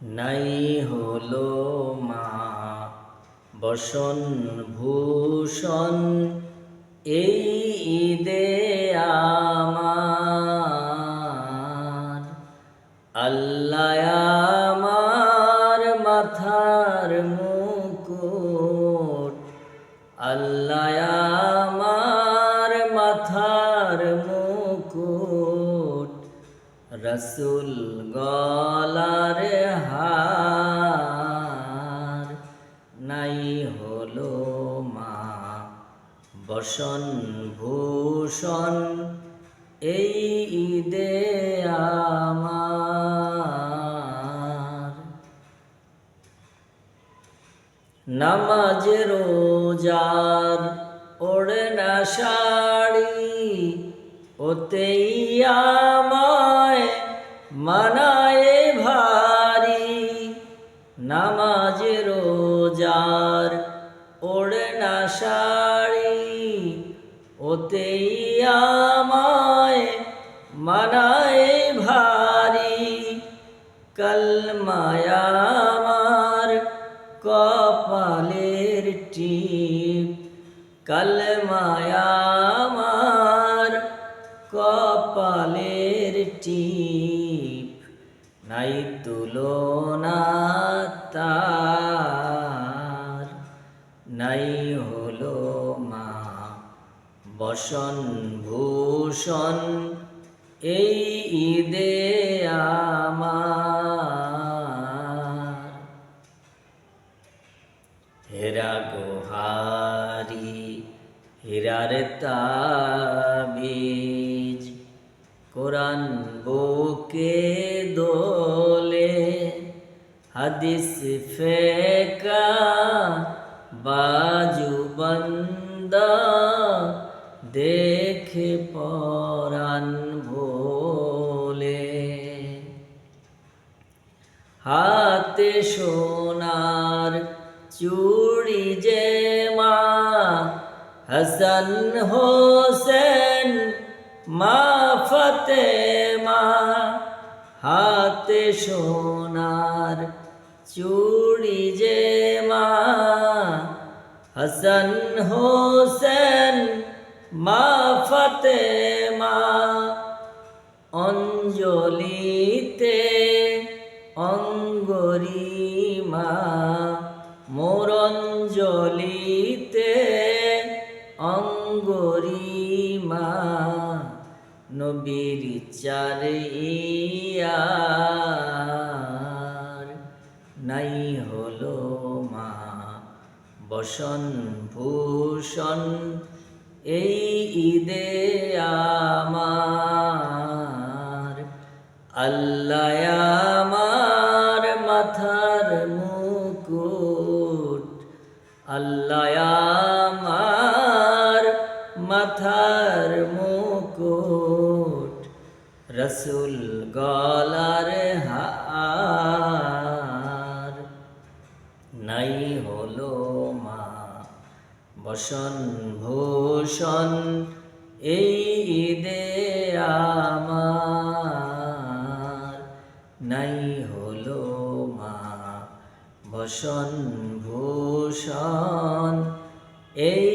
নাই হলো মা। বসন ভূষণ এই ঈদে আমার। আল্লাহ আমার মাথার মুকুট আল্লাহ রসুল গলার হার নাই হলো মা বসন ভূষণ, এই ঈদে আমার। নামাজ রোজার ওড়ে না শাড়ি ওতেই আমায় মানায় ভারী নামাজ রোজার ওড়ে না শাড়ি, ওতেই আমায় মানায় ভারী। কলমায়া কপালের টিপ কলমায়া কপালের টিপ। নাই তুলনা নাই হলো মা বসন ভূষণ এই ঈদে আমার হেরা গোহারি, হীরার তাবিজ, কোরআন বুকে দোলে? হাদিস ফেকা বাজু বন্দা, দেখে পরাণ ভোলে। হাতে সোনার চুড়ি যে মা, হাসান হোসেন মা ফতে মা হাতে সোনার চুড়ি যে মা, হাসান হোসেন মা ফতে মা অঞ্জলিতে অঙ্গরিমা মোর অঞ্জলিতে অঙ্গরিমা নবীর চার ইয়ার নাই হলো মা। বসন ভূষণ, এই ঈদে আমার। আল্লাহ আমার মাথার মুকুট। আল্লাহ আমার মাথার রসুল গলার হার। নাই হলো মা বসন ভূষণ এই ঈদে আমার। নাই হলো মা বসন ভূষণ এই